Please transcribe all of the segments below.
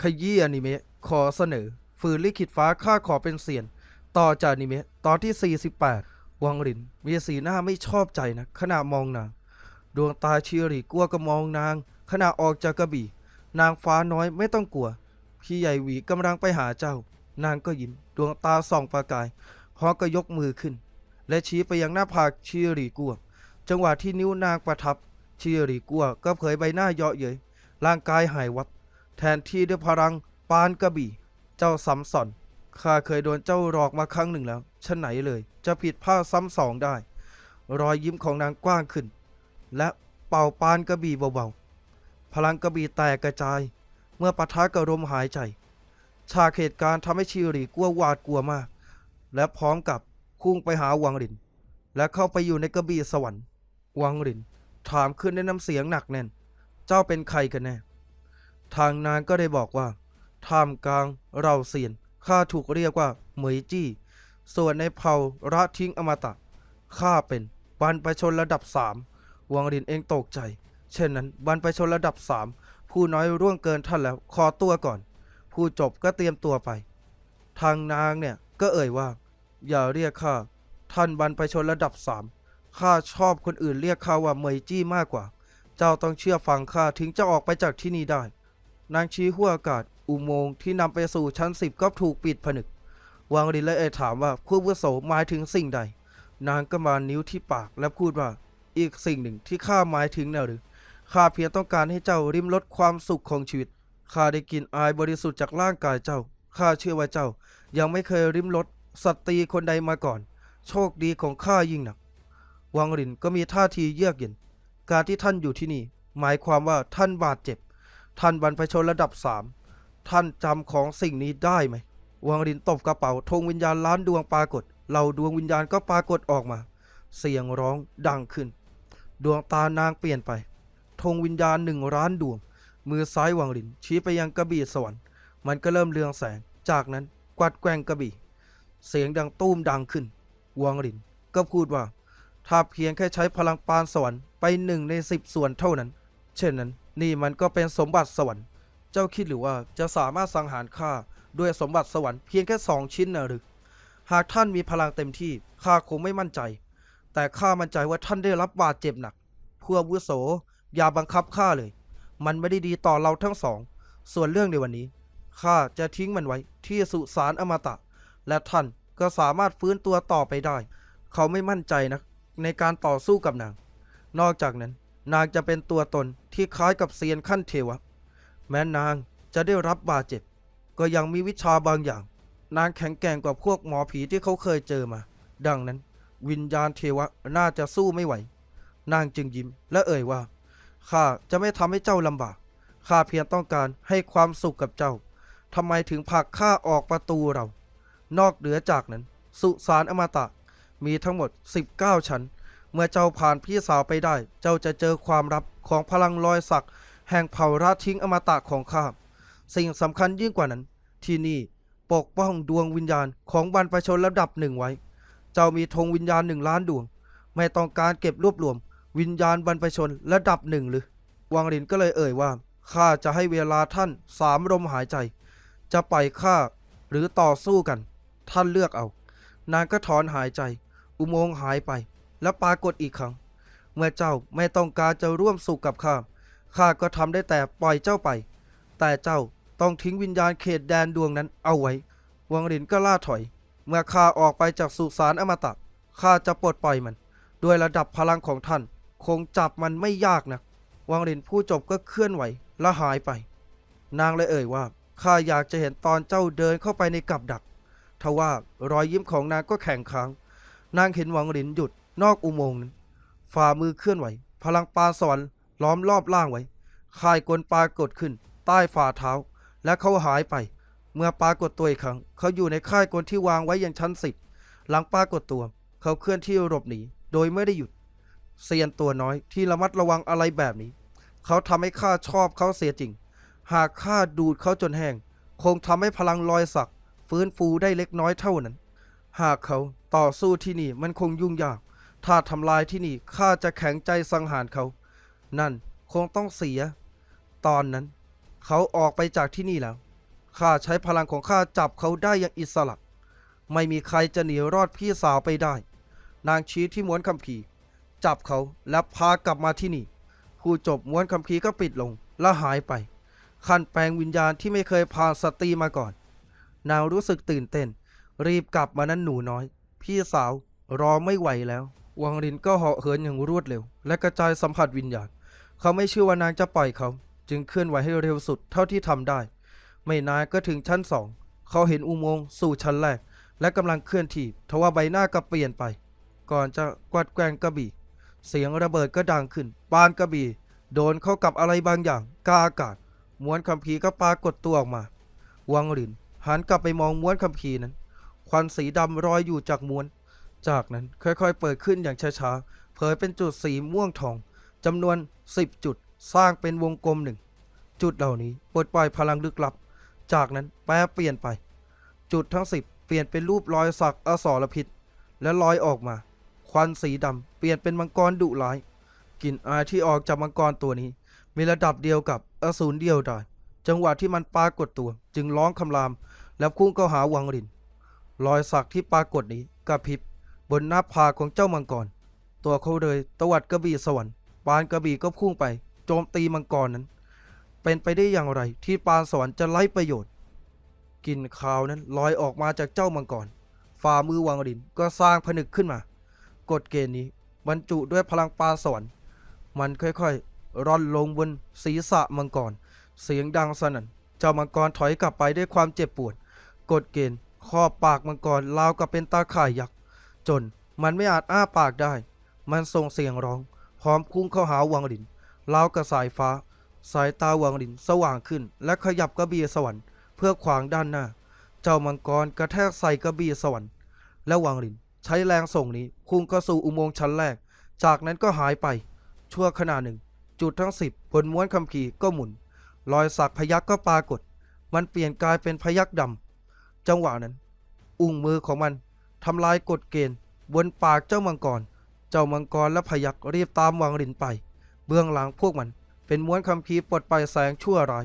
ขยี้อนิเมะขอเสนอ ฝืนลิขิตฟ้าข้าขอเป็นเสียน ต่อจากอนิเมะตอนที่ 48 วังรินมีสีหน้าไม่ชอบใจนะ ขณะมองนาง ดวงตาเชียรีกลัวก็มองนาง ขณะออกจากกระบี่ นางฟ้าน้อยไม่ต้องกลัว พี่ใหญ่หวีกำลังไปหาเจ้า นางก็ยิ้มดวงตาส่องประกายพร้อก็ยกมือขึ้น และชี้ไปยังหน้าผากเชียรีกลัวจังหวะที่นิ้วนางประทับเชียรีกลัวก็เผยใบหน้าเยาะเย้ยร่างกายหายวับ แทนที่ด้วยพลังปานกระบี่ เจ้าซ้ำสอนข้าเคยโดนเจ้าหลอกมาครั้งหนึ่งแล้วฉะไหนเลย จะผิดพลาดซ้ำสองได้ รอยยิ้มของนางกว้างขึ้น และเป่าปานกระบี่เบาๆ พลังกระบี่แตกกระจาย เมื่อปะทะกับลมหายใจ ฉากเหตุการณ์ทำให้ชิริกลัวหวาดกลัวมาก และพร้อมกับพุ่งไปหาวังริน และเข้าไปอยู่ในกระบี่สวรรค์ วังริน ถามขึ้นในน้ำเสียงหนักแน่น เจ้าเป็นใครกันแน่ ทางนางก็ได้บอกว่าท่ามกลางเราเซียนข้าถูกเรียกว่าเหมยจี้ ส่วนในเผ่าระทิ้งอมตะข้าเป็นบรรพชนระดับสามวังรินเองตกใจ เช่นนั้นบรรพชนระดับสามผู้น้อยร่วงเกินท่านแล้วขอตัวก่อน ผู้จบก็เตรียมตัวไป ทางนางเนี่ยก็เอ่ยว่า อย่าเรียกข้าท่านบรรพชนระดับสามข้าชอบคนอื่นเรียกข้าว่าเหมยจี้มากกว่า เจ้าต้องเชื่อฟังข้าถึงจะออกไปจากที่นี่ได้ นางชี้หัวอากาศ อุโมงค์ที่นำไปสู่ชั้นสิบก็ถูกปิดผนึกวางรินและเอ่ยถามว่าผู้วุโสหมายถึงสิ่งใด นางก็มานิ้วที่ปากและพูดว่า อีกสิ่งหนึ่งที่ข้าหมายถึงแนวหรือข้าเพียงต้องการให้เจ้าริมรสความสุขของชีวิตข้าได้กินอายบริสุทธิ์จากร่างกายเจ้าข้าเชื่อว่าเจ้า ยังไม่เคยริมรสสตรีคนใดมาก่อน โชคดีของข้ายิ่งหนัก วังรินก็มีท่าทีเยือกเย็น การที่ท่านอยู่ที่นี่ หมายความว่าท่านบาดเจ็บ ท่านบรรพชนระดับสามท่านจำของสิ่งนี้ได้ไหมวังรินตบกระเป๋าธงวิญญาณล้านดวงปรากฏ เหล่าดวงวิญญาณก็ปรากฏออกมา เสียงร้องดังขึ้น ดวงตานางเปลี่ยนไปธงวิญญาณหนึ่งล้านดวง มือซ้ายวังรินชี้ไปยังกระบี่สวรรค์มันก็เริ่มเรืองแสง จากนั้นกวัดแกว่งกระบี่ เสียงดังตู้มดังขึ้นวังรินก็พูดว่า ถ้าเพียงแค่ใช้พลังปานสวรรค์ไปหนึ่งในสิบส่วนเท่านั้น เช่นนั้น นี่มันก็เป็นสมบัติสวรรค์ เจ้าคิดหรือว่าจะสามารถสังหารข้าด้วยสมบัติสวรรค์เพียงแค่สองชิ้นนะหรือ หากท่านมีพลังเต็มที่ข้าคงไม่มั่นใจ แต่ข้ามั่นใจว่าท่านได้รับบาดเจ็บหนักพวกวุโสอย่าบังคับข้าเลย มันไม่ได้ดีต่อเราทั้งสอง ส่วนเรื่องในวันนี้ข้าจะทิ้งมันไว้ที่สุสานอมตะ และท่านก็สามารถฟื้นตัวต่อไปได้ เขาไม่มั่นใจนะในการต่อสู้กับนาง นอกจากนั้น นางจะเป็นตัวตนที่คล้ายกับเซียนขั้นเทวะ แม้นางจะได้รับบาดเจ็บ ก็ยังมีวิชาบางอย่าง นางแข็งแกร่งกว่าพวกหมอผีที่เขาเคยเจอมา ดังนั้น วิญญาณเทวะน่าจะสู้ไม่ไหว นางจึงยิ้มและเอ่ยว่าข้าจะไม่ทำให้เจ้าลำบากข้าเพียงต้องการให้ความสุขกับเจ้าทำไมถึงผลักข้าออกประตูเรา นอกเหนือจากนั้น สุสานอมตะมีทั้งหมด 19 ชั้น เมื่อเจ้าผ่านพี่สาวไปได้ เจ้าจะเจอความลับของพลังรอยสัก แห่งเผ่าราทิ้งอมตะของข้า สิ่งสำคัญยิ่งกว่านั้น ที่นี่ปกป้องดวงวิญญาณของบรรพชนระดับหนึ่งไว้ เจ้ามีธงวิญญาณหนึ่งล้านดวง ไม่ต้องการเก็บรวบรวม วิญญาณบรรพชนระดับหนึ่งหรือ วังรินก็เลยเอ่ยว่า ข้าจะให้เวลาท่านสามลมหายใจ จะปล่อยข้าหรือต่อสู้กัน ท่านเลือกเอา นางก็ถอนหายใจ อุโมงค์หายไป และปรากฏอีกครั้ง เมื่อเจ้าไม่ต้องการจะร่วมสุขกับข้าข้าก็ทำได้แต่ปล่อยเจ้าไป แต่เจ้าต้องทิ้งวิญญาณเขตแดนดวงนั้นเอาไว้ วังรินก็ล่าถอย เมื่อข้าออกไปจากสุสานอมตะข้าจะปลดปล่อยมัน ด้วยระดับพลังของท่าน คงจับมันไม่ยากนะวังรินผู้จบก็เคลื่อนไหวและหายไป นางเลยเอ่ยว่าข้าอยากจะเห็นตอนเจ้าเดินเข้าไปในกับดักทว่ารอยยิ้มของนางก็แข็งค้าง นางเห็นหวังหลินหยุด นอกอุโมงค์นั้นฝ่ามือเคลื่อนไหว พลังปาสวรรค์ล้อมรอบล่างไว้ค่ายกลปรากฏขึ้น ใต้ฝ่าเท้า และเขาหายไป เมื่อปรากฏตัวอีกครั้ง เขาอยู่ในค่ายกลที่วางไว้อย่างชั้นสิบหลังปรากฏตัว เขาเคลื่อนที่หลบหนี โดยไม่ได้หยุดเซียนตัวน้อยที่ระมัดระวังอะไรแบบนี้ เขาทำให้ข้าชอบเขาเสียจริง หากข้าดูดเขาจนแห้ง คงทำให้พลังรอยสัก ฟื้นฟูได้เล็กน้อยเท่านั้น หากเขาต่อสู้ที่นี่มันคงยุ่งยาก ถ้าทำลายที่นี่ข้าจะแข็งใจสังหารเขา นั่นคงต้องเสีย ตอนนั้น เขาออกไปจากที่นี่แล้วข้าใช้พลังของข้าจับเขาได้อย่างอิสระ ไม่มีใครจะหนีรอดพี่สาวไปได้ นางชี้ที่ม้วนคัมภีจับเขาและพากลับมาที่นี่ ผู้จบม้วนคัมภีก็ปิดลงและหายไป ขั้นแปลงวิญญาณที่ไม่เคยผ่านสตรีมาก่อน นางรู้สึกตื่นเต้น รีบกลับมานั้นหนูน้อย พี่สาวรอไม่ไหวแล้ว วังรินก็เหาะเหินอย่างรวดเร็ว และกระจายสัมผัสวิญญาณ เขาไม่เชื่อว่านางจะปล่อยเขา จึงเคลื่อนไหวให้เร็วสุดเท่าที่ทำได้ ไม่นานก็ถึงชั้นสอง เขาเห็นอุโมงค์สู่ชั้นแรก และกำลังเคลื่อนที่ทว่าใบหน้าก็เปลี่ยนไป ก่อนจะกวัดแกงกระบี่ เสียงระเบิดก็ดังขึ้น ปานกระบี่ โดนเข้ากับอะไรบางอย่างกาอากาศม้วนคัมภีร์ก็ปรากฏตัวออกมา วังรินหันกลับไปมองม้วนคัมภีร์นั้น ควันสีดำรอยอยู่จากม้วน จากนั้นค่อยๆ เปิดขึ้นอย่างช้าๆ เผยเป็นจุดสีม่วงทองจำนวน 10 จุดสร้างเป็นวงกลมหนึ่ง จุดเหล่านี้ปลดปล่อยพลังลึกลับ จากนั้นแปรเปลี่ยนไป จุดทั้ง 10 เปลี่ยนเป็นรูปรอยสักอสรพิษ และลอยออกมา ควันสีดำเปลี่ยนเป็นมังกรดุร้ายกลิ่นอายที่ออกจากมังกรตัวนี้ มีระดับเดียวกับอสูรเดียวดายจังหวะที่มันปรากฏตัว จึงร้องคำราม แล้วพุ่งเข้าหาวังรินรอยสักที่ปรากฏนี้กระพริบ บนหน้าผากของเจ้ามังกร ตัวเขาเลยตวัดกระบี่สวรรค์ปานกระบี่ก็พุ่งไป โจมตีมังกรนั้น เป็นไปได้อย่างไรที่ปานสวรรค์จะไล่ประโยชน์กลิ่นคาวนั้นลอยออกมาจากเจ้ามังกรฝ่ามือวังรินก็สร้างผนึกขึ้นมา กฎเกณฑ์นี้บรรจุด้วยพลังปานสวรรค์มันค่อยๆ ร่อนลงบนศีรษะมังกร เสียงดังสนั่น เจ้ามังกรถอยกลับไปด้วยความเจ็บปวด กฎเกณฑ์ครอบปากมังกรราวกับเป็นตาข่ายยักษ์ จนมันไม่อาจอ้าปากได้ มันส่งเสียงร้อง พร้อมพุ่งเข้าหาวังลินราวกับสายฟ้า สายตาวังลินสว่างขึ้น และขยับกระบี่สวรรค์เพื่อขวางด้านหน้า เจ้ามังกรกระแทกใส่กระบี่สวรรค์และวังลินใช้แรงส่งนี้พุ่งเข้าสู่อุโมงค์ชั้นแรก จากนั้นก็หายไป ชั่วขณะหนึ่ง จุดทั้งสิบบนม้วนคัมภีก็หมุน รอยสักพยักก็ปรากฏ มันเปลี่ยนกลายเป็นพยักดำจังหวะนั้น อุ้งมือของมัน ทำลายกฎเกณฑ์ บนปากเจ้ามังกร เจ้ามังกรและพยักรีบตามวังลินไป เบื้องหลังพวกมัน เป็นม้วนคัมภีปลดปล่อยแสงชั่วร้าย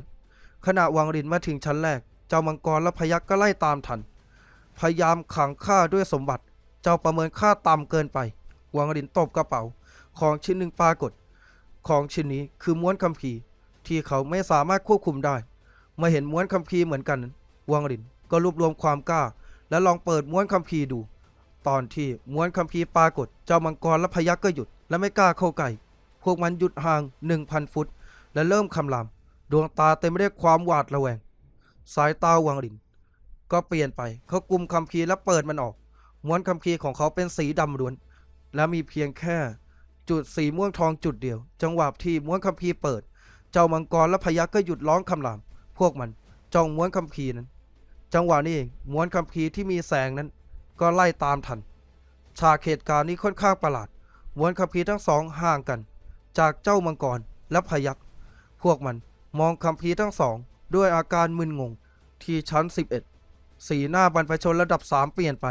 ขณะวังลินมาถึงชั้นแรก เจ้ามังกรและพยักก็ไล่ตามทัน พยายามขังข้าด้วยสมบัติ เจ้าประเมินค่าต่ำเกินไป วังลินตบกระเป๋า ของชิ้นหนึ่งปรากฏ ของชิ้นนี้คือม้วนคัมภีที่เขาไม่สามารถควบคุมได้มื่อเห็นม้วนคัมภีเหมือนกัน วังลินก็รวบรวมความกล้า และลองเปิดม้วนคัมภีร์ดู ตอนที่ม้วนคัมภีร์ปรากฏ เจ้ามังกรและพยักก็หยุด และไม่กล้าเข้าใกล้พวกมันหยุดห่างหนึ่งพันฟุต และเริ่มคำรามดวงตาเต็มไปด้วยความหวาดระแวง สายตาวังลินก็เปลี่ยนไปเขากุมคัมภีร์และเปิดมันออก ม้วนคัมภีร์ของเขาเป็นสีดำล้วน และมีเพียงแค่จุดสีม่วงทองจุดเดียว จังหวะที่ม้วนคัมภีร์เปิด เจ้ามังกรและพยักก็หยุดร้องคำราม พวกมันจ้องม้วนคัมภีร์นั้น จังหวะนี้เองม้วนคัมภีร์ที่มีแสงนั้น ก็ไล่ตามทัน ฉากเหตุการณ์นี้ค่อนข้างประหลาดม้วนคัมภีร์ทั้งสองห่างกัน จากเจ้ามังกรและพยักพวกมันมองคัมภีร์ทั้งสอง ด้วยอาการมึนงงที่ชั้น 11 สีหน้าบรรพชนระดับ 3 เปลี่ยนไป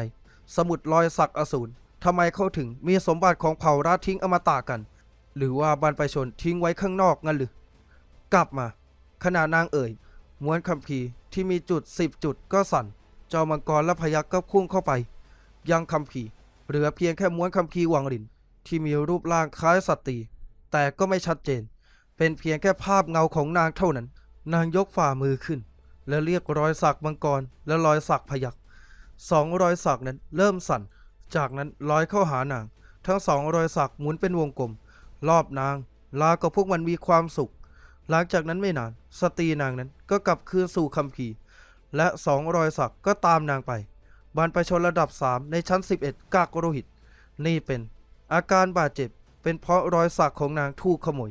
สมุดรอยสักอสูรทำไมเขาถึงมีสมบัติของเผ่าราทิ้งอมตะกัน หรือว่าบรรพชนทิ้งไว้ข้างนอกงั้นหรือ กลับมา ขณะนางเอ่ยม้วนคัมภีร์ ที่มีจุด 10 จุดก็สั่น เจ้ามังกรและพยักก็พุ่งเข้าไป ยังคัมภีเหลือเพียงแค่ม้วนคัมภีวังลิน ที่มีรูปร่างคล้ายสตรีแต่ก็ไม่ชัดเจน เป็นเพียงแค่ภาพเงาของนางเท่านั้น นางยกฝ่ามือขึ้น และเรียกรอยสักมังกรและรอยสักพยักสองรอยสักนั้นเริ่มสั่น จากนั้นลอยเข้าหานาง ทั้งสองรอยสักหมุนเป็นวงกลม รอบนางลากับพวกมันมีความสุข หลังจากนั้นไม่นาน สตรีนางนั้นก็กลับคืนสู่คัมภีร์และสองรอยสักก็ตามนางไปบรรพชนระดับ 3 ในชั้น 11 กากโรหิต นี่เป็นอาการบาดเจ็บเป็นเพราะรอยสักของนางถูกขโมย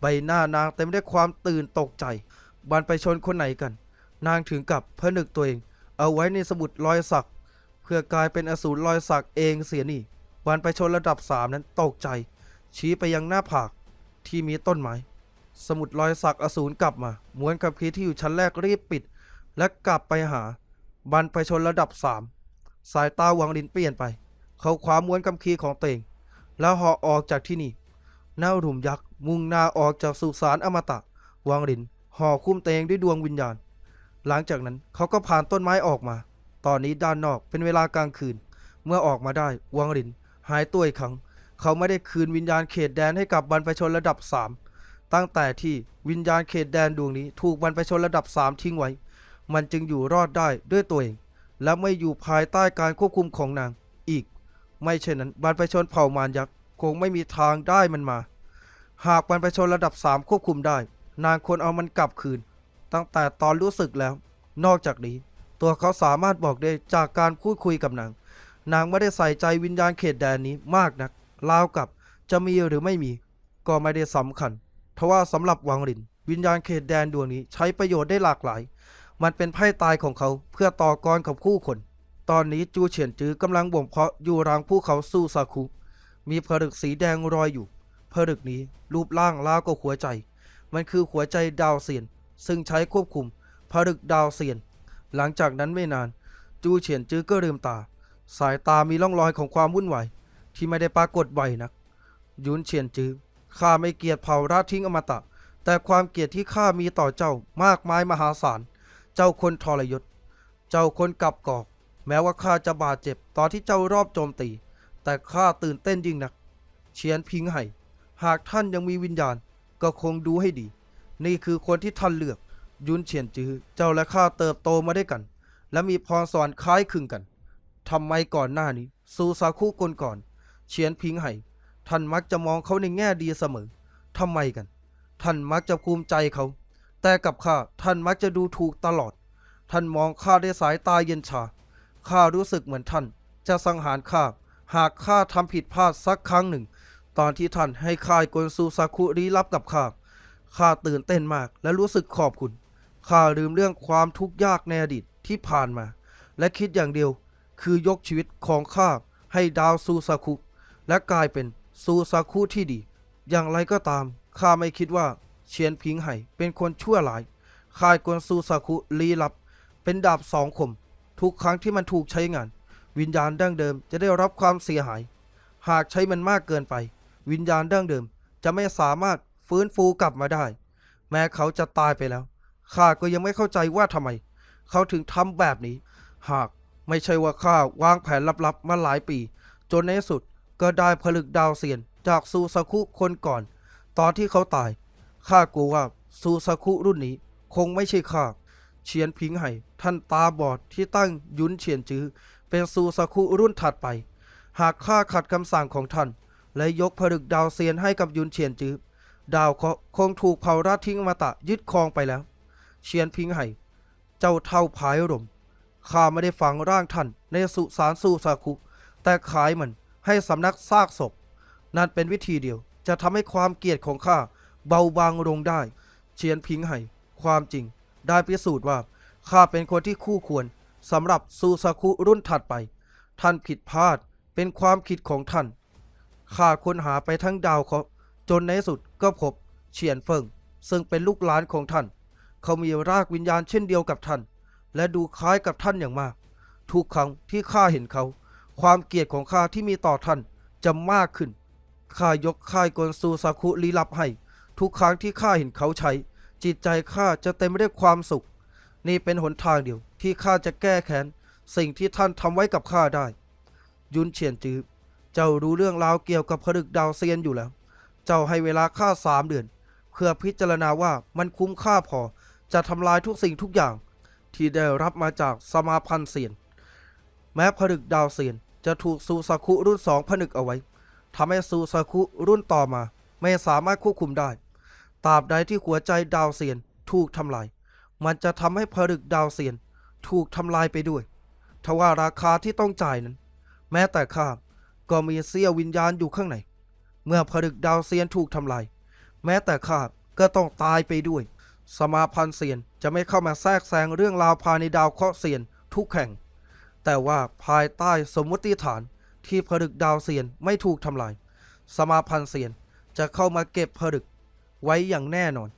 ใบหน้านางเต็มได้วยความตื่นตกใจบรรพชนคนไหนกัน นางถึงกับผนึกตัวเอง เอาไว้ในสมุดรอยสัก เพื่อกลายเป็นอสูรรอยสักเองเสียนี่บรรพชนระดับ 3 นั้นตกใจ ชี้ไปยังหน้าผากที่มีต้นไม้ สมุดรอยสักอสูรกลับมา ม้วนคัมภีที่อยู่ชั้นแรกรีบปิด และกลับไปหาบรรพชนระดับสามสายตาวังลินเปลี่ยนไป เขาคว้าม้วนคัมภีของเตง แล้วห่อออกจากที่นี่หน้าหลุมยักษ์มุ่งหน้าออกจากสุสานอมตะ วังลินห่อคุ้มเตงด้วยดวงวิญญาณ หลังจากนั้นเขาก็ผ่านต้นไม้ออกมา ตอนนี้ด้านนอกเป็นเวลากลางคืน เมื่อออกมาได้ วังลินหายตัวอีกครั้ง เขาไม่ได้คืนวิญญาณเขตแดนให้กับบรรพชนระดับ3 ตั้งแต่ที่วิญญาณเขตแดนดวงนี้ถูกบรรพชนระดับ 3 ทิ้งไว้ มันจึงอยู่รอดได้ด้วยตัวเอง และไม่อยู่ภายใต้การควบคุมของนางอีก ไม่เช่นนั้นบรรพชนเผ่ามารยักษ์คงไม่มีทางได้มันมา หากบรรพชนระดับ 3 ควบคุมได้ นางควรเอามันกลับคืน ตั้งแต่ตอนรู้สึกแล้ว นอกจากนี้ ตัวเขาสามารถบอกได้จากการพูดคุยกับนาง นางไม่ได้ใส่ใจวิญญาณเขตแดนนี้มากนักราวกับจะมีหรือไม่มี ก็ไม่ได้สำคัญ ทว่าสำหรับวังหลิน วิญญาณเขตแดนดวงนี้ใช้ประโยชน์ได้หลากหลาย มันเป็นไพ่ตายของเขาเพื่อต่อกรกับคู่คน ตอนนี้จูเฉียนจื้อกำลังบ่มเพาะอยู่รางภูเขาสู้ซาคุ มีผลึกสีแดงรอยอยู่ผลึกนี้รูปร่างล้าวกับหัวใจ มันคือหัวใจดาวเซียน ซึ่งใช้ควบคุมผลึกดาวเซียน หลังจากนั้นไม่นาน จูเฉียนจื้อก็ลืมตา สายตามีร่องรอยของความวุ่นวายที่ไม่ได้ปรากฏบ่อยนัก ยุนเฉียนจื้อ ข้าไม่เกลียดเผ่าราชทิ้งอมตะ แต่ความเกลียดที่ข้ามีต่อเจ้ามากมายมหาศาล เจ้าคนทรยศ เจ้าคนกลับกอก แม้ว่าข้าจะบาดเจ็บตอนที่เจ้ารอบโจมตี แต่ข้าตื่นเต้นยิ่งนักเฉียนพิงไห่ หากท่านยังมีวิญญาณ ก็คงดูให้ดี นี่คือคนที่ท่านเลือก ยุนเฉียนจือ เจ้าและข้าเติบโตมาด้วยกัน และมีพรสวรรค์คล้ายคลึงกันทำไมก่อนหน้านี้ซูซาคุกลก่อน เฉียนพิงไห่ ท่านมักจะมองเขาในแง่ดีเสมอทำไมกัน ท่านมักจะภูมิใจเขา แต่กับข้าท่านมักจะดูถูกตลอด ท่านมองข้าด้วยสายตาเย็นชา ข้ารู้สึกเหมือนท่าน จะสังหารข้า หากข้าทำผิดพลาดสักครั้งหนึ่ง ตอนที่ท่านให้ค่ายกลซูซาคุรีรับกับข้า ข้าตื่นเต้นมากและรู้สึกขอบคุณ ข้าลืมเรื่องความทุกข์ยากในอดีตที่ผ่านมา และคิดอย่างเดียวคือยกชีวิตของข้าให้ดาวซูซาคุและกลายเป็น ซูซาคุที่ดี อย่างไรก็ตามข้าไม่คิดว่าเชียนพิงไห่เป็นคนชั่วร้ายค่ายกวนซูซาคุลี้ลับ เป็นดาบสองคม ทุกครั้งที่มันถูกใช้งาน วิญญาณดั้งเดิมจะได้รับความเสียหาย หากใช้มันมากเกินไป วิญญาณดั้งเดิมจะไม่สามารถฟื้นฟูกลับมาได้ แม้เขาจะตายไปแล้วข้าก็ยังไม่เข้าใจว่าทำไม เขาถึงทำแบบนี้ หากไม่ใช่ว่าข้าวางแผนลับๆมาหลายปี จนในสุด ก็ได้ผลึกดาวเซียนจากซูซาคุคนก่อน ตอนที่เขาตายข้ากลัวว่าซูซาคุรุ่นนี้คงไม่ใช่ข้าเฉียนพิงไห่ท่านตาบอดที่ตั้งยุนเฉียนจื้อเป็นซูซาคุรุ่นถัดไป หากข้าขัดคำสั่งของท่าน และยกผลึกดาวเซียนให้กับยุนเฉียนจื้อดาวเคราะห์คงถูกเผ่าราชทิ้งมาตะยึดครองไปแล้ว เฉียนพิงไห่เจ้าเท่าพายรมข้าไม่ได้ฝังร่างท่านในสุสานซูซาคุแต่ขายมัน ให้สำนักซากศพ นั่นเป็นวิธีเดียว จะทำให้ความเกลียดของข้าเบาบางลงได้เฉียนพิงไห่ความจริง ได้พิสูจน์ว่าข้าเป็นคนที่คู่ควรสำหรับซูซาคุรุ่นถัดไป ท่านผิดพลาดเป็นความคิดของท่านข้าค้นหาไปทั้งดาวเคราจนในสุดก็พบเฉียนเฟิง ซึ่งเป็นลูกหลานของท่าน เขามีรากวิญญาณเช่นเดียวกับท่าน และดูคล้ายกับท่านอย่างมาก ทุกครั้งที่ข้าเห็นเขา ความเกลียดของข้าที่มีต่อท่านจะมากขึ้น ข้ายกค่ายกลซูซาคุลี้ลับให้ ทุกครั้งที่ข้าเห็นเขาใช้ จิตใจข้าจะเต็มไปด้วยความสุข นี่เป็นหนทางเดียวที่ข้าจะแก้แค้นสิ่งที่ท่านทำไว้กับข้าได้ ยุนเฉียนจือเจ้ารู้เรื่องราวเกี่ยวกับผลึกดาวเซียนอยู่แล้ว เจ้าให้เวลาข้าสามเดือน เพื่อพิจารณาว่ามันคุ้มค่าพอจะทำลายทุกสิ่งทุกอย่าง ที่ได้รับมาจากสมาพันธ์เซียน แม้ผลึกดาวเซียนจะถูกซูซาคุรุ่นสองผนึกเอาไว้ทำให้ซูซาคุรุ่นต่อมา ไม่สามารถควบคุมได้ตราบใดที่หัวใจดาวเซียนถูกทำลาย มันจะทำให้ผลึกดาวเซียนถูกทำลายไปด้วยทว่าราคาที่ต้องจ่ายนั้น แม้แต่ข้าก็มีเสี้ยววิญญาณอยู่ข้างใน เมื่อผลึกดาวเซียนถูกทำลาย แม้แต่ข้าก็ต้องตายไปด้วย สมาพันธ์เซียนจะไม่เข้ามาแทรกแซงเรื่องราวภายในดาวเคราะห์เซียนทุกแห่ง แต่ว่าภายใต้สมมติฐานที่ผลึกดาวเซียนไม่ถูกทำลาย สมาพันธ์เซียนจะเข้ามาเก็บผลึกไว้อย่างแน่นอน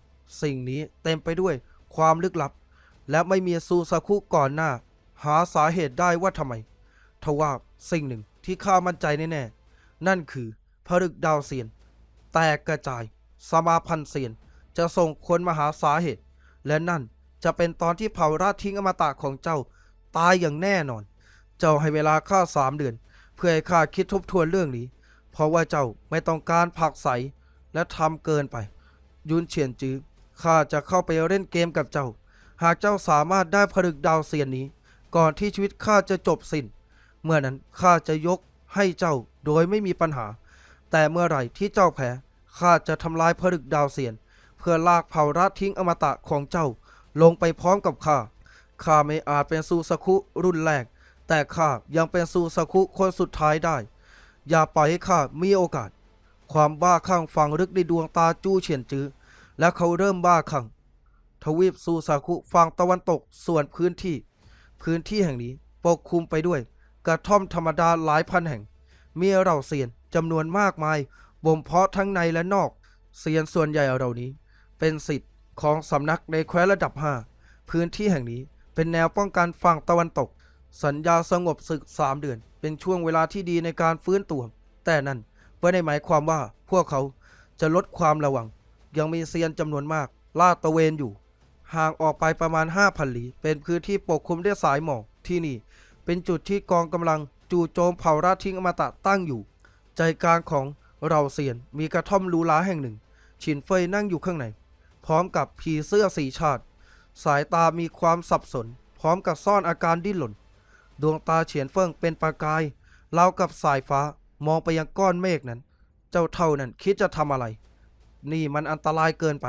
สิ่งนี้เต็มไปด้วยความลึกลับ และไม่มีซูซาคุก่อนหน้า หาสาเหตุได้ว่าทำไมทว่าสิ่งหนึ่งที่ข้ามั่นใจแน่ๆ นั่นคือผลึกดาวเซียน แตกกระจาย สมาพันธ์เซียนจะส่งคนมาหาสาเหตุ และนั่นจะเป็นตอนที่เผาราดทิ้งอมตะของเจ้าตายอย่างแน่นอน เจ้าให้เวลาข้าสามเดือน เพื่อให้ข้าคิดทบทวนเรื่องนี้ เพราะว่าเจ้าไม่ต้องการผักใสและทำเกินไป ยุนเฉียนจื้อข้าจะเข้าไปเล่นเกมกับเจ้า หากเจ้าสามารถได้ผลึกดาวเซียนนี้ ก่อนที่ชีวิตข้าจะจบสิ้น เมื่อนั้นข้าจะยกให้เจ้าโดยไม่มีปัญหา แต่เมื่อไหร่ที่เจ้าแพ้ข้าจะทำลายผลึกดาวเซียน เพื่อลากเผาราดทิ้งอมตะของเจ้า ลงไปพร้อมกับข้าข้าไม่อาจเป็นซูซาคุรุ่นแรก แต่ข้ายังเป็นซูซาคุคนสุดท้ายได้ อย่าปล่อยให้ข้ามีโอกาส ความบ้าคลั่งฝังลึกในดวงตาจู้เฉียนจื้อและเขาเริ่มบ้าคลั่งทวีปซูซาคุฝั่งตะวันตกส่วนพื้นที่ พื้นที่แห่งนี้ปกคลุมไปด้วย กระท่อมธรรมดาหลายพันแห่ง มีเหล่าเซียนจำนวนมากมายบ่มเพาะทั้งในและนอกเซียนส่วนใหญ่เหล่านี้ เป็นสิทธิ์ของสำนักในแคว้นระดับ 5 พื้นที่แห่งนี้เป็นแนวป้องกันฝั่งตะวันตก สัญญาสงบศึก3เดือน เป็นช่วงเวลาที่ดีในการฟื้นตัว แต่นั่นไม่ได้หมายความว่าพวกเขาจะลดความระวัง ยังมีเซียนจำนวนมาก ลาดตะเวนอยู่ ห่างออกไปประมาณ 5,000หลี เป็นพื้นที่ปกคลุมด้วยสายหมอกที่นี่ เป็นจุดที่กองกำลังจู่โจมเผาราทิ้งอมตะตั้งอยู่ ใจกลางของเราเซียนมีกระท่อมหรูหราแห่งหนึ่งฉินเฟยนั่งอยู่ข้างใน พร้อมกับผีเสื้อสีชาติ สายตามีความสับสน พร้อมกับซ่อนอาการดิ้นหล่น ดวงตาเฉียนเฟิงเป็นประกายราวกับสายฟ้ามองไปยังก้อนเมฆนั้น เจ้าเท่านั้นคิดจะทำอะไร นี่มันอันตรายเกินไป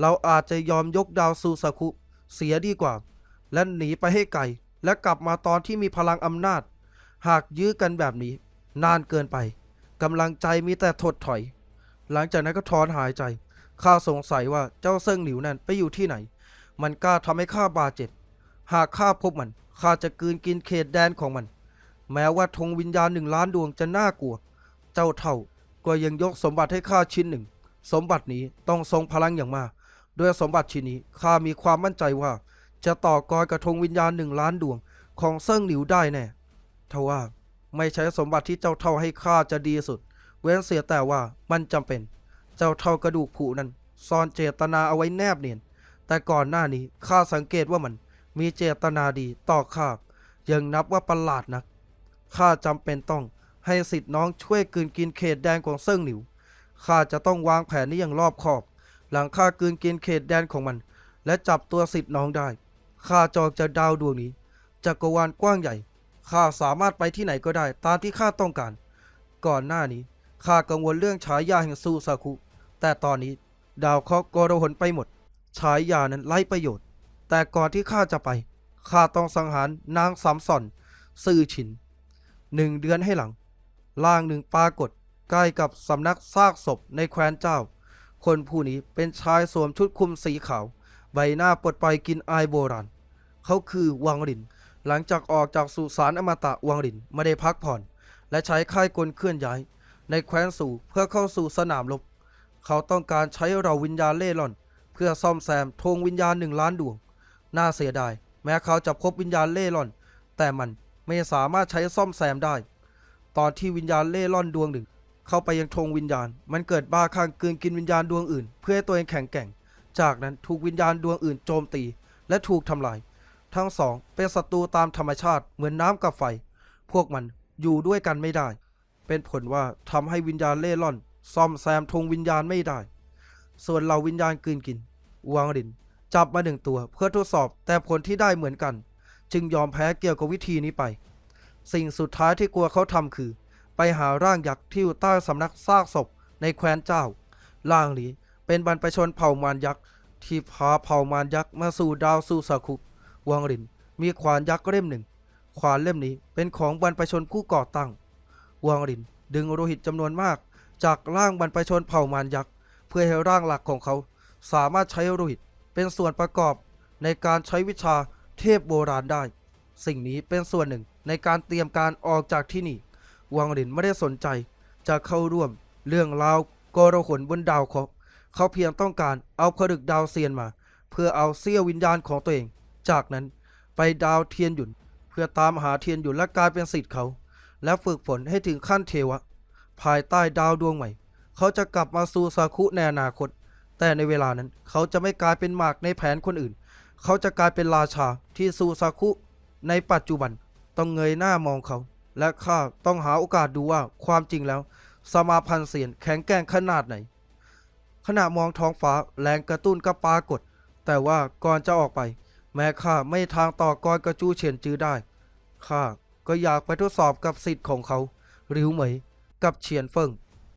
เราอาจจะยอมยกดาวซูซาคุเสียดีกว่า และหนีไปให้ไกล และกลับมาตอนที่มีพลังอำนาจ หากยื้อกันแบบนี้ นานเกินไปกำลังใจมีแต่ถดถอย หลังจากนั้นก็ถอนหายใจ ข้าสงสัยว่าเจ้าเซิงหลิวนั้นไปอยู่ที่ไหน มันกล้าทำให้ข้าบาดเจ็บ หากข้าพบมัน ข้าจะกืนกินเขตแดนของมัน แม้ว่าธงวิญญาณหนึ่งล้านดวงจะน่ากลัว เจ้าเท่าก็ยังยกสมบัติให้ข้าชิ้นหนึ่ง สมบัตินี้ต้องทรงพลังอย่างมากด้วยสมบัติชิ้นนี้ข้ามีความมั่นใจว่า จะต่อกรกับธงวิญญาณหนึ่งล้านดวงของเซิงหลิวได้แน่ทว่าไม่ใช้สมบัติที่เจ้าเท่าให้ข้าจะดีสุด เว้นเสียแต่ว่ามันจำเป็น เจ้าเท่ากระดูกผุนั้นซ่อนเจตนาเอาไว้แนบเนียน แต่ก่อนหน้านี้ข้าสังเกตว่ามัน มีเจตนาดีต่อข้ายังนับว่าประหลาดนักข้าจำเป็นต้องให้สิทธิ์น้องช่วยกืนกินเขตแดนของเซิ่งหนิวข้าจะต้องวางแผนนี้อย่างรอบคอบ หลังข้ากืนกินเขตแดนของมัน และจับตัวสิทธิ์น้องได้ข้าจองจากดาวดวงนี้จักรวาลกว้างใหญ่ข้าสามารถไปที่ไหนก็ได้ ตามที่ข้าต้องการ ก่อนหน้านี้ข้ากังวลเรื่องฉายาแห่งซูซาคุ แต่ตอนนี้ดาวเคราะห์กรหนไปหมด ฉายานั้นไร้ประโยชน์ แต่ก่อนที่ข้าจะไปข้าต้องสังหารนางสามสอน ซื่อฉินหนึ่งเดือนให้หลังล่างหนึ่งปรากฏใกล้กับสำนักซากศพในแคว้นเจ้า คนผู้นี้เป็นชายสวมชุดคลุมสีขาว ใบหน้าปลดปล่อยกินอายโบราณ เขาคือวังริน หลังจากออกจากสุสานอมตะวังรินไม่ได้พักผ่อน และใช้ค่ายกลเคลื่อนย้าย ในแคว้นสู่เพื่อเข้าสู่สนามรบ เขาต้องการใช้เราวิญญาณเล่ร่อน เพื่อซ่อมแซมธงวิญญาณหนึ่งล้านดวง น่าเสียดาย แม้เขาจะพบวิญญาณเล่ร่อน แต่มันไม่สามารถใช้ซ่อมแซมได้ ตอนที่วิญญาณเล่ร่อนดวงหนึ่ง เข้าไปยังธงวิญญาณ มันเกิดบ้าคลั่งกืนกินวิญญาณดวงอื่น เพื่อให้ตัวเองแข็งแกร่ง จากนั้นถูกวิญญาณดวงอื่นโจมตี และถูกทำลาย ทั้งสองเป็นศัตรูตามธรรมชาติเหมือนน้ำกับไฟ พวกมันอยู่ด้วยกันไม่ได้ เป็นผลว่าทำให้วิญญาณเล่ร่อน ซ่อมแซมธงวิญญาณไม่ได้ ส่วนเราวิญญาณกืนกินวางริน จับมาหนึ่งตัวเพื่อทดสอบแต่ผลที่ได้เหมือนกัน จึงยอมแพ้เกี่ยวกับวิธีนี้ไป สิ่งสุดท้ายที่กลัวเขาทำคือ ไปหาร่างยักษ์ที่อยู่ใต้สำนักซากศพในแคว้นเจ้า ร่างนี้เป็นบรรพชนเผ่ามารยักษ์ที่พาเผ่ามารยักษ์มาสู่ดาวซูซาคุวางรินมีขวานยักษ์เล่มหนึ่ง ขวานเล่มนี้เป็นของบรรพชนผู้ก่อตั้งวางรินดึงโลหิตจำนวนมาก จากร่างบรรพชนเผ่ามารยักษ์เพื่อให้ร่างหลักของเขา สามารถใช้โลหิต เป็นส่วนประกอบในการใช้วิชาเทพโบราณได้ สิ่งนี้เป็นส่วนหนึ่งในการเตรียมการออกจากที่นี่ วังหลินไม่ได้สนใจ จะเข้าร่วมเรื่องราวกโรหนบนดาวเคราะห์เขาเพียงต้องการเอาผลึกดาวเซียนมา เพื่อเอาเสี้ยววิญญาณของตัวเอง จากนั้นไปดาวเทียนหยุน เพื่อตามหาเทียนหยุนและกลายเป็นสิทธิ์เขา และฝึกฝนให้ถึงขั้นเทวะ ภายใต้ดาวดวงใหม่ เขาจะกลับมาสู่ซาคุในอนาคต แต่ในเวลานั้นเขาจะไม่กลายเป็นหมากในแผนคนอื่น เขาจะกลายเป็นราชาที่ซูซาคุ ในปัจจุบันต้องเงยหน้ามองเขา และข้าต้องหาโอกาสดูว่าความจริงแล้ว สมาพันธ์เสียนแข็งแกร่งขนาดไหน ขณะมองท้องฟ้าแรงกระตุ้นก็ปรากฏ แต่ว่าก่อนจะออกไป แม้ข้าไม่ทางต่อกรกระจู้เฉียนจื้อได้ข้าก็อยากไปทดสอบกับสิทธิ์ของเขาหริวเหมย กับเฉียนเฟิง